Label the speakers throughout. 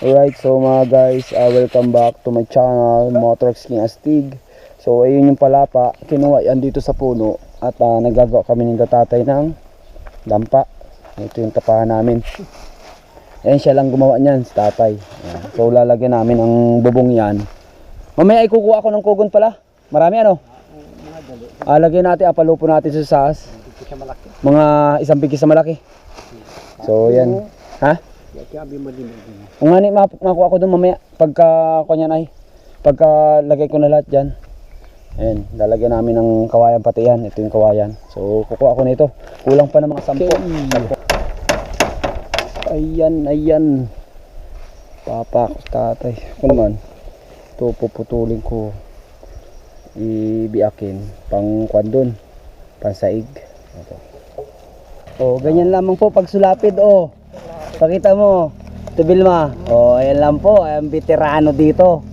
Speaker 1: Alright, so mga guys, uh, welcome back to my channel, Motorx King Astig. So ayun yung palapa, kinuha yan dito sa puno at uh, nagagawa kami ng tatay ng dampa. Ito yung tapahan namin. Ayan siya lang gumawa niyan, si tatay. Ayan. So lalagyan namin ang bubong yan. Mamaya ay kukuha ako ng kugon pala. Marami ano? Ah, lagyan natin, apalupo natin sa sas. Mga isang bigis sa malaki. So yan. Ha? Kung nga ni, map- makuha ko doon mamaya. Pagka, kunya na ay. Pagka lagay ko na lahat dyan. Ayan, lalagyan namin ng kawayan pati yan. Ito yung kawayan. So, kukuha ko na ito. Kulang pa ng mga sampo. Sampo. Ayan, ayan. Papa ko sa tatay. Ako naman. Ito, puputulin ko. Ibiakin. Pang kwan doon. Pansaig. Ito. Oh, ganyan lamang po pag sulapid, oh. Pakita mo. Ito Bilma. Oh, ayan lang po. Ayan veterano dito.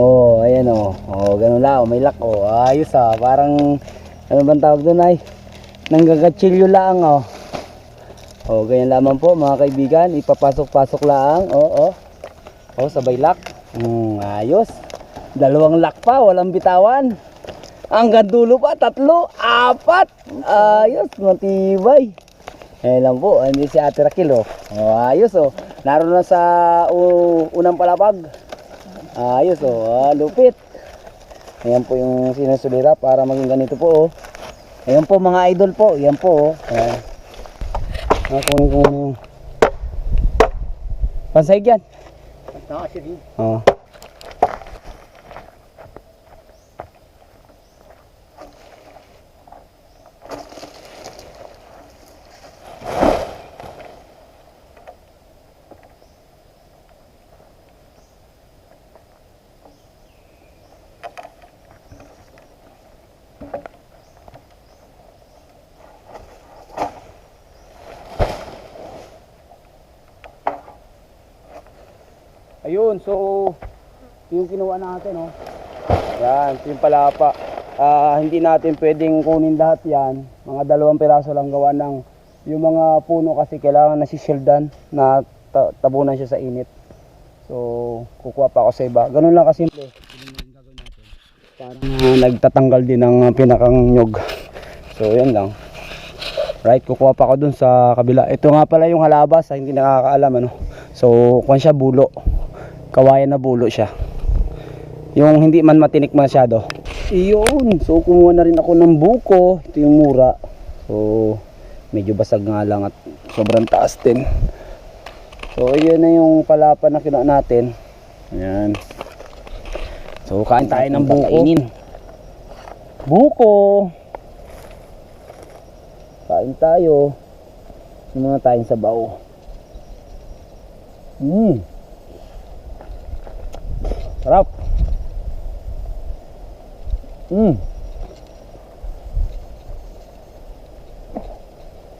Speaker 1: Oh, ayan oh. Oh, ganun lang. Oh, may lock oh. Ayos ah. Parang ano bang tawag doon ay? Nanggagachilyo lang oh. Oh, ganyan lamang po mga kaibigan. Ipapasok-pasok lang. Oh, oh. Oh, sabay lock. Hmm, ayos. Dalawang lock pa, walang bitawan. Hanggang dulo pa, tatlo, apat. Ayos, matibay. Eh lang po, hindi si Ate Raquel oh. oh ayos oh. Naroon na sa u- unang palapag. Ayos oh, ah, lupit. Ayan po yung sinusulira para maging ganito po oh. Ayan po mga idol po, ayan po oh. Ayan. Ah, kunin ko yung Pansahig yan. Oh. Ayun, so yung kinuha natin, oh. Yan, yung palapa. Ah, hindi natin pwedeng kunin lahat yan. Mga dalawang piraso lang gawa ng yung mga puno kasi kailangan na sisildan na ta- tabunan siya sa init. So, kukuha pa ako sa iba. Ganun lang kasimple. Parang ah, nagtatanggal din ng pinakang nyog. So, yan lang. Right, kukuha pa ako dun sa kabila. Ito nga pala yung halabas, ah, hindi nakakaalam ano. So, kung siya bulo. Kawayan na bulo siya. Yung hindi man matinik masyado. Iyon. So, kumuha na rin ako ng buko. Ito yung mura. So, medyo basag nga lang at sobrang taas din. So, yun na yung palapa na kinuha natin. Ayan. So, kain tayo ng buko. Buko. Kain tayo. Yung mga tayong sabaw. Mmm. Sarap. Mmm.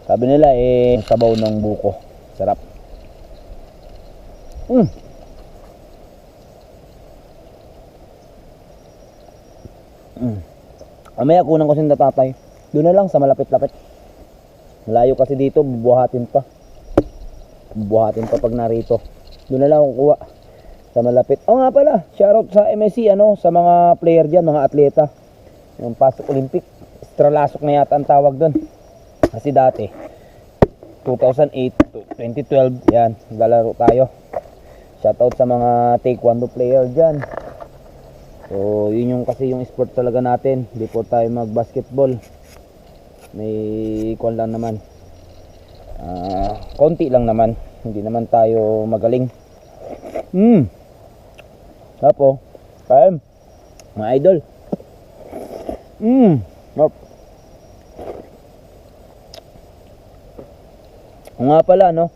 Speaker 1: Sabi nila eh sabaw ng buko. Sarap. Mmm. Mm. Amaya kunan ko sin tatay. Doon na lang sa malapit-lapit. Malayo kasi dito, bubuhatin pa. Bubuhatin pa pag narito. Doon na lang ako kuha sa malapit. Oh nga pala, shoutout sa MSC ano, sa mga player diyan, mga atleta. Yung pasok Olympic, Stralasok na yata ang tawag doon. Kasi dati 2008 to 2012, yan, galaro tayo. Shoutout sa mga taekwondo player diyan. So, yun yung kasi yung sport talaga natin. Before tayo mag-basketball. May kwan lang naman. Ah, konti lang naman. Hindi naman tayo magaling. Hmm. Tapo. Kain. Mga idol. Hop. O nga pala, no?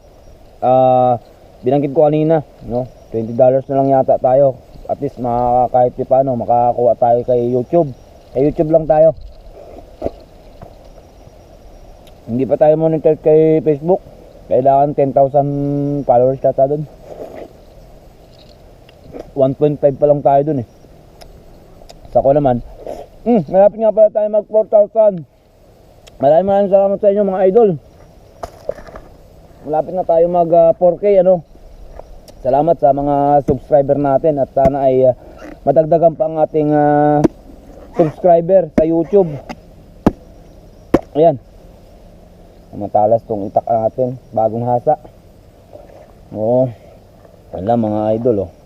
Speaker 1: Ah, binanggit ko kanina, no? $20 na lang yata tayo. At least makaka kahit pa paano makakakuha tayo kay YouTube. Kay YouTube lang tayo. Hindi pa tayo monitor kay Facebook. Kailangan 10,000 followers kata doon. 1.5 pa lang tayo dun eh. Sa ko naman, mm, malapit nga pala tayo mag 4,000. Maraming maraming salamat sa inyo mga idol. Malapit na tayo mag ah, 4K ano. Salamat sa mga subscriber natin at sana ay ah, madagdagan pa ang ating ah, subscriber sa YouTube. Ayan. Matalas tong itak natin, bagong hasa. Oo. Lang mga idol oh.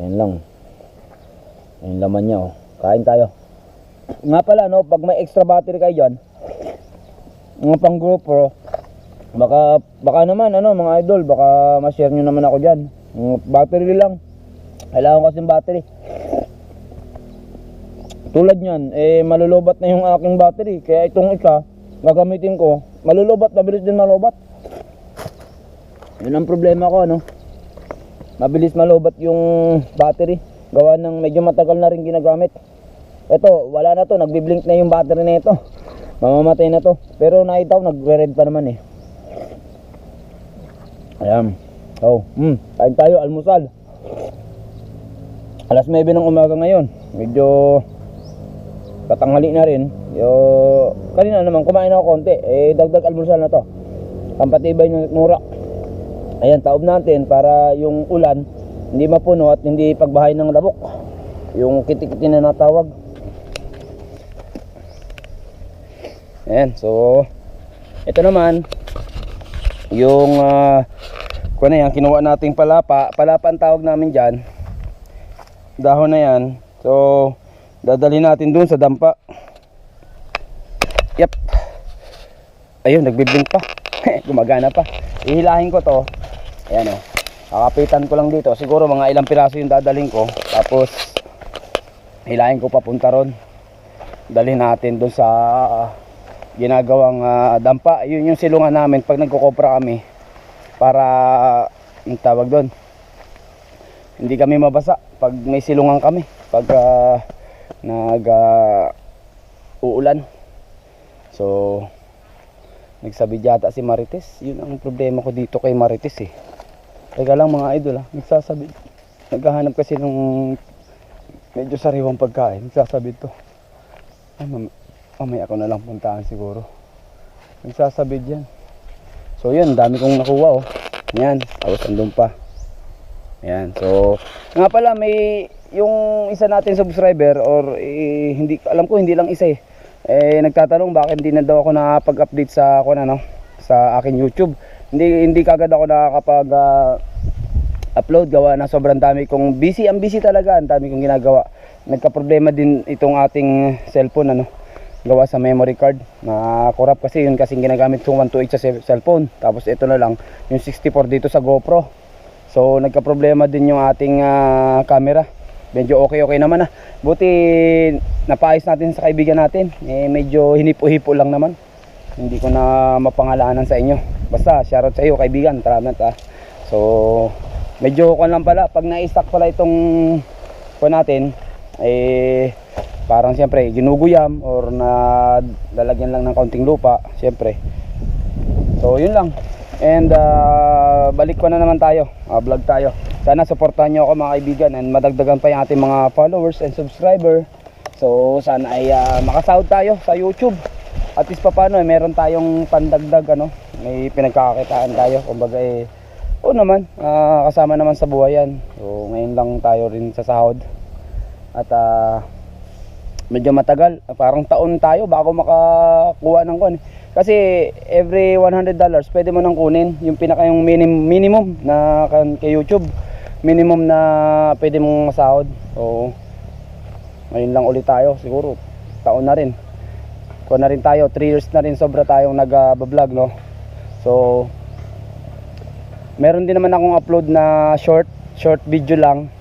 Speaker 1: Yan lang. Yan laman niya oh. Kain tayo. Nga pala no, pag may extra battery kayo dyan, mga pang GoPro, baka, baka naman ano mga idol, baka ma-share nyo naman ako dyan. Battery lang. Kailangan ko kasing battery. Tulad nyan, eh malulobat na yung aking battery. Kaya itong isa, gagamitin ko, malulobat, mabilis din malubat. Yun ang problema ko, ano? Mabilis malubat yung battery. Gawa ng medyo matagal na rin ginagamit. Ito, wala na to, nagbi-blink na yung battery na ito. Mamamatay na to. Pero nakita ko, nagre-red pa naman eh. Ayan. Oh, hmm, kain tayo, almusal. Alas 9 ng umaga ngayon. Medyo katanghali na rin. Yo, kanina naman kumain ako konti. Eh dagdag almusal na to. Pampatibay ng nura. Ayan, taob natin para yung ulan hindi mapuno at hindi pagbahay ng labok. Yung kitikiti na natawag. Ayan, so ito naman yung uh, kung ano yan, kinuha nating palapa. Palapa ang tawag namin dyan. Dahon na yan. So, dadalhin natin dun sa dampa. Yep. Ayun, nagbiblink pa. Gumagana pa. Ihilahin ko to. Ayan o. Kakapitan ko lang dito. Siguro mga ilang piraso yung dadalhin ko. Tapos, hilahin ko papunta ron. Dalhin natin dun sa ah, ginagawang ah, dampa. Yun yung silungan namin pag nagkukopra kami. Para, yung tawag doon. Hindi kami mabasa pag may silungan kami. Pag ah, nag ah, uulan. So, nagsabi yata si Marites. Yun ang problema ko dito kay Marites eh. Teka lang mga idol ah, nagsasabi. Naghahanap kasi ng medyo sariwang pagkain. Nagsasabi to. Ay, mam mamaya ako na lang puntahan siguro. Nagsasabi dyan. So yun, dami kong nakuha oh. Yan, tapos andun pa. Yan, so nga pala may yung isa natin subscriber or eh, hindi alam ko hindi lang isa eh. Eh nagtatanong bakit hindi na daw ako nakapag-update sa ako ano sa akin YouTube. Hindi hindi kagad ako nakakapag ah, upload gawa na sobrang dami kong busy. Ang busy talaga ang dami kong ginagawa. Nagka-problema din itong ating cellphone ano gawa sa memory card. Na kurap kasi yun kasing ginagamit kong 128 sa cellphone. Tapos ito na lang yung 64 dito sa GoPro. So nagka-problema din yung ating ah, camera medyo okay okay naman ah. Buti napaayos natin sa kaibigan natin. Eh medyo hinipo-hipo lang naman. Hindi ko na mapangalanan sa inyo. Basta shoutout sa iyo kaibigan. Salamat ah. So medyo kon lang pala. Pag na-stack pala itong ko natin eh parang siyempre ginuguyam or na lalagyan lang ng kaunting lupa siyempre. So yun lang and ah, balik pa na naman tayo. Ah, vlog tayo. Sana supportahan nyo ako mga kaibigan. And madagdagan pa yung ating mga followers and subscriber. So sana ay ah, makasahod tayo sa youtube. At least pa paano eh, meron tayong pandagdag ano? May pinagkakakitaan tayo. Kumbaga eh oo naman. Ah, kasama naman sa buhay yan so ngayon lang tayo rin sa sahod. At ah, medyo matagal. Parang taon tayo bago makakuha ng kuan kasi every 100 dollars pwede mo nang kunin. Yung pinaka yung minim, minimum na kan kay YouTube. Minimum na pwede mong masahod. So ngayon lang ulit tayo siguro. Taon na rin. Kuha na rin tayo. 3 years na rin sobra tayong nag-vlog no? So meron din naman akong upload na short short video lang.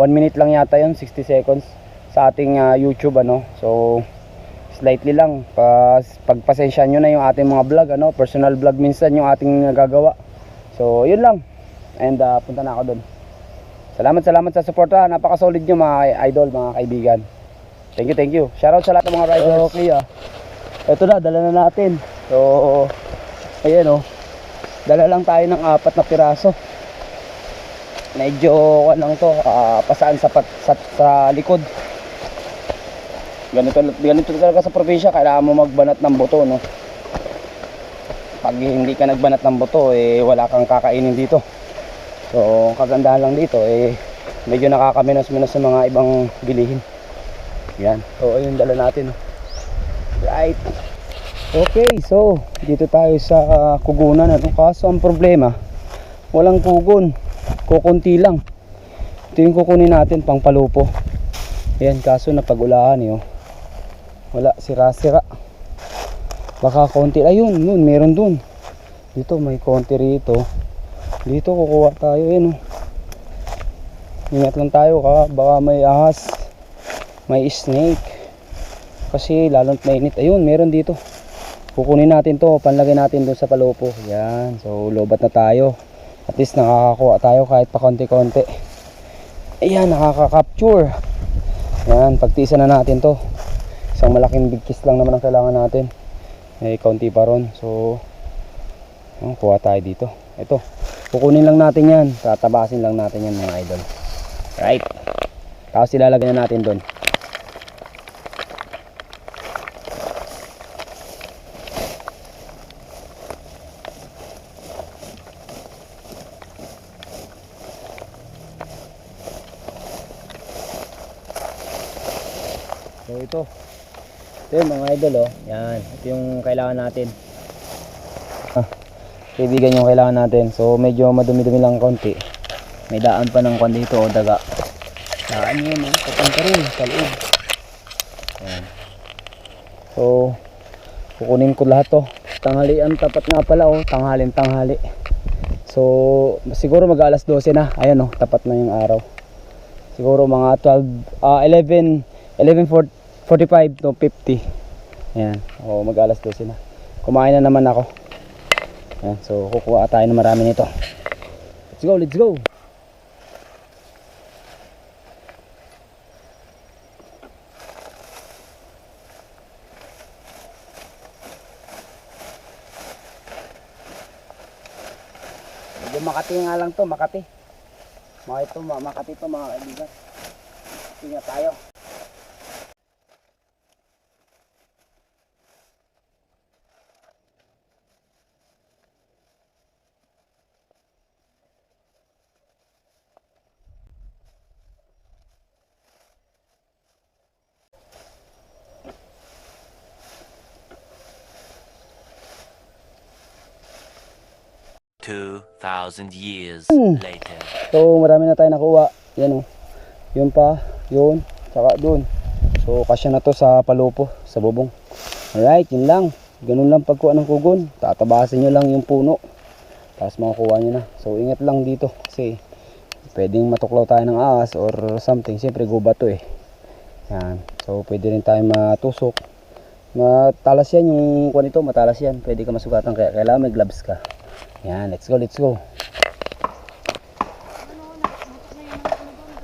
Speaker 1: 1 minute lang yata yun 60 seconds sa ating ah, YouTube ano? So slightly lang. Pas pagpasensya nyo na yung ating mga vlog ano personal vlog minsan yung ating nagagawa. So yun lang. And ah, punta na ako doon salamat salamat sa suporta. Napaka solid nyo mga idol mga kaibigan. Thank you thank you. Shoutout sa lahat ng mga riders. Okay ah. Ito na dala na natin. So ayan oh. Dala lang tayo ng apat na piraso. Medyo ano to ah, pasaan sa, sa, sa likod ganito ganito talaga sa probinsya kailangan mo magbanat ng buto no pag hindi ka nagbanat ng buto eh wala kang kakainin dito So, kagandahan lang dito eh medyo nakakaminos-minos sa mga ibang bilihin. Yan. So, ayun dala natin. oh. Right. Okay, so dito tayo sa ah, kugunan. Ano? Kaso ang problema, walang kugon. Kukunti lang. Ito yung kukunin natin pang palupo. Ayan, kaso napag-ulahan yun. Wala, sira-sira. Baka konti. Ayun, yun, meron dun. Dito, may konti rito. Dito, kukuha tayo. Yun, oh. Ingat lang tayo ka. Baka may ahas. May snake. Kasi lalong mainit. Ayun, meron dito. Kukunin natin to. Panlagay natin dun sa palupo. Yan. So, lobat na tayo. At least nakakakuha tayo kahit pa konti-konti. Ayan, nakaka-capture. Yan, pagtiisan na natin to. Isang malaking bigkis lang naman ang kailangan natin. May konti pa ron. So, yun, kuha tayo dito. Ito, kukunin lang natin yan. Tatabasin lang natin yan mga idol. Right. Tapos ilalagay na natin doon. So ito. Yung mga idol oh. Yan. Ito yung kailangan natin. Ah, kaibigan yung kailangan natin. So medyo madumi-dumi lang konti. May daan pa ng kwan dito o daga. Daan yun eh. Papunta rin sa loob. Yan. So kukunin ko lahat to. Tanghalian tapat nga pala oh. Tanghalin tanghali. So siguro mag alas 12 na. Ayan oh. Tapat na yung araw. Siguro mga 12, ah 11, 11.45 to 50. Ayan. O mag alas 12 na. Kumain na naman ako. Ayan. So kukuha tayo ng marami nito. Let's go, let's go. Medyo Makati nga lang to, Makati. Mga ito, ma- Makati to mga kaibigan. Ingat tayo.
Speaker 2: Two thousand years
Speaker 1: Hmm.
Speaker 2: later.
Speaker 1: So marami na tayo nakuha. Yan oh. Yun pa, yun, saka doon. So kasya na to sa palupo, sa bubong. Alright, yun lang. Ganun lang pagkuha ng kugon. Tatabasin nyo lang yung puno. Tapos makukuha nyo na. So ingat lang dito kasi pwedeng matuklaw tayo ng ahas or something. Siyempre guba to eh. Yan. So pwede rin tayo matusok. Matalas yan yung kuha nito, matalas yan. Pwede ka masugatan kaya kailangan may gloves ka. Yan, let's go, let's go.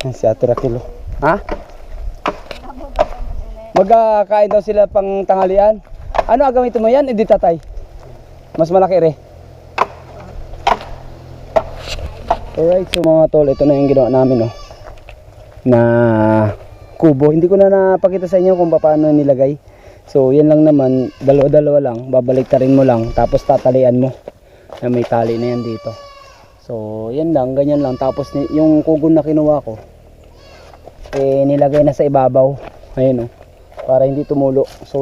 Speaker 1: Yan si Ate Rakilo. Ha? Magkakain daw sila pang tanghalian. Ano agamitin mo yan? Hindi tatay. Mas malaki re. Alright, so mga tol, ito na yung ginawa namin, no. Na kubo. Hindi ko na napakita sa inyo kung paano nilagay. So, yan lang naman, dalawa-dalawa lang. Babalik mo lang, tapos tatalian mo. Na may tali na yan dito. So, yan lang, ganyan lang. Tapos yung kugon na kinuha ko, eh nilagay na sa ibabaw. Ayun oh. Para hindi tumulo. So,